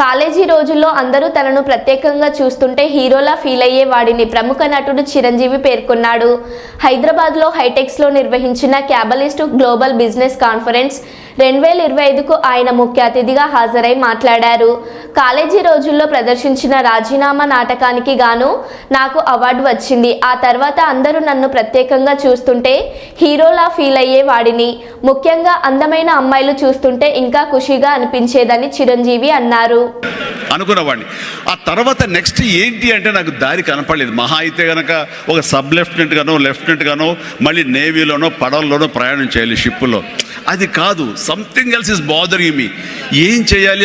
College రోజుల్లో అందరూ తనను ప్రత్యేకంగా చూస్తుంటే హీరోలా ఫీల్ అయ్యే వాడిని ప్రముఖ నటుడు చిరంజీవి పేర్కొన్నాడు. హైదరాబాద్లో హైటెక్స్లో నిర్వహించిన క్యాబలిస్ట్ గ్లోబల్ బిజినెస్ కాన్ఫరెన్స్ రెండు వేల ఇరవై ఐదుకు ఆయన ముఖ్య అతిథిగా హాజరై మాట్లాడారు. కాలేజీ రోజుల్లో ప్రదర్శించిన రాజీనామా నాటకానికి గాను నాకు అవార్డు వచ్చింది. ఆ తర్వాత అందరూ నన్ను ప్రత్యేకంగా చూస్తుంటే హీరోలా ఫీల్ అయ్యే వాడిని ముఖ్యంగా అందమైన అమ్మాయిలు చూస్తుంటే ఇంకా ఖుషిగా అనిపించేదని చిరంజీవి అన్నారు. అనుకున్నవాడిని ఆ తర్వాత నెక్స్ట్ ఏంటి అంటే నాకు దారి కనపడలేదు. మహా అయితే కనుక ఒక సబ్ లెఫ్టినెంట్ గానో లెఫ్టినెంట్ గానో మళ్ళీ నేవీలోనో పడవల్లోనో ప్రయాణం చేయాలి షిప్పులో అది కాదు. Something else is bothering me ఏం చేయాలి?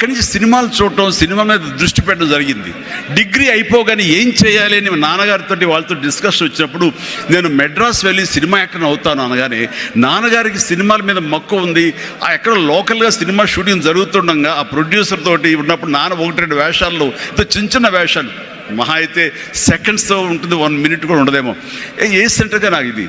అక్కడి నుంచి సినిమాలు చూడటం సినిమా మీద దృష్టి పెట్టడం జరిగింది. డిగ్రీ అయిపోగానే ఏం చేయాలి అని నాన్నగారితో వాళ్ళతో డిస్కషన్ వచ్చినప్పుడు నేను మెడ్రాస్ వెళ్ళి సినిమా యాక్టర్ అవుతాను అనగానే నాన్నగారికి సినిమాల మీద మక్కువ ఉంది ఆ ఎక్కడ లోకల్గా సినిమా షూటింగ్ జరుగుతుండగా ఆ ప్రొడ్యూసర్ తోటి ఉన్నప్పుడు నాన్న ఒకటి రెండు వేషాల్లో ఇంత చిన్న చిన్న వేషాలు. మహా అయితే సెకండ్స్తో ఉంటుంది వన్ మినిట్ కూడా ఉండదేమో. ఏ ఏ సెంటర్గా నాకు ఇది?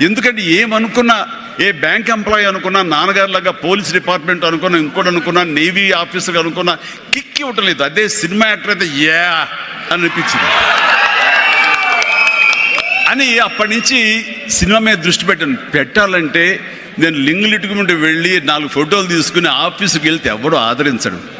ఎందుకంటే ఏమనుకున్నా ఏ బ్యాంక్ ఎంప్లాయీ అనుకున్నా నాన్నగారులాగా పోలీస్ డిపార్ట్మెంట్ అనుకున్నా ఇంకోటి అనుకున్నా నేవీ ఆఫీసర్ అనుకున్నా కిక్ ఇవ్వటం లేదు అదే సినిమా యాక్టర్ అయితే యా అనిపించింది. అని అప్పటి నుంచి సినిమా మీద దృష్టి పెట్టాను. పెట్టాలంటే నేను లింగులిటుకు నుండి వెళ్ళి నాలుగు ఫోటోలు తీసుకుని ఆఫీస్కి వెళ్తే ఎవడో ఆదరించడు.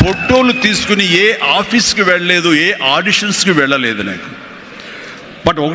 ఫోటోలు తీసుకుని ఏ ఆఫీస్కి వెళ్ళలేదు ఏ ఆడిషన్స్కి వెళ్ళలేదు నాకు. బట్ ఒక